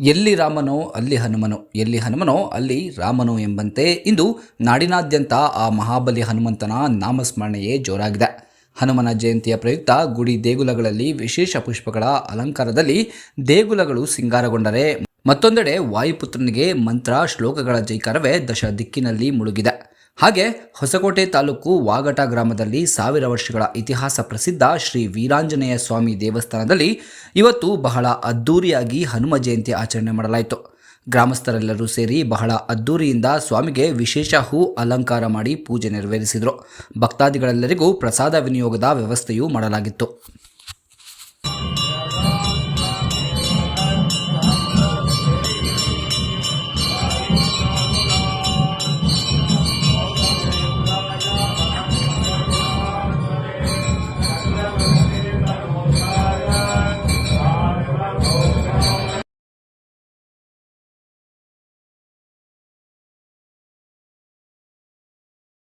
ಎಲ್ಲಿ ರಾಮನೋ, ಅಲ್ಲಿ ಹನುಮನೋ, ಎಲ್ಲಿ ಹನುಮನೋ, ಅಲ್ಲಿ ರಾಮನೋ ಎಂಬಂತೆ ಇಂದು ನಾಡಿನಾದ್ಯಂತ ಆ ಮಹಾಬಲಿ ಹನುಮಂತನ ನಾಮಸ್ಮರಣೆಯೇ ಜೋರಾಗಿದೆ. ಹನುಮನ ಜಯಂತಿಯ ಪ್ರಯುಕ್ತ ಗುಡಿ ದೇಗುಲಗಳಲ್ಲಿ ವಿಶೇಷ ಪುಷ್ಪಗಳ ಅಲಂಕಾರದಲ್ಲಿ ದೇಗುಲಗಳು ಸಿಂಗಾರಗೊಂಡರೆ ಮತ್ತೊಂದೆಡೆ ವಾಯುಪುತ್ರನಿಗೆ ಮಂತ್ರ ಶ್ಲೋಕಗಳ ಜೈಕಾರವೇ ದಶ ದಿಕ್ಕಿನಲ್ಲಿ ಮುಳುಗಿದೆ. ಹಾಗೆ ಹೊಸಕೋಟೆ ತಾಲೂಕು ವಾಗಟ ಗ್ರಾಮದಲ್ಲಿ ಸಾವಿರ ವರ್ಷಗಳ ಇತಿಹಾಸ ಪ್ರಸಿದ್ಧ ಶ್ರೀ ವೀರಾಂಜನೇಯ ಸ್ವಾಮಿ ದೇವಸ್ಥಾನದಲ್ಲಿ ಇವತ್ತು ಬಹಳ ಅದ್ಧೂರಿಯಾಗಿ ಹನುಮ ಜಯಂತಿ ಆಚರಣೆ ಮಾಡಲಾಯಿತು. ಗ್ರಾಮಸ್ಥರೆಲ್ಲರೂ ಸೇರಿ ಬಹಳ ಅದ್ಧೂರಿಯಿಂದ ಸ್ವಾಮಿಗೆ ವಿಶೇಷ ಹೂ ಅಲಂಕಾರ ಮಾಡಿ ಪೂಜೆ ನೆರವೇರಿಸಿದರು. ಭಕ್ತಾದಿಗಳೆಲ್ಲರಿಗೂ ಪ್ರಸಾದ ವಿನಿಯೋಗದ ವ್ಯವಸ್ಥೆಯೂ ಮಾಡಲಾಗಿತ್ತು.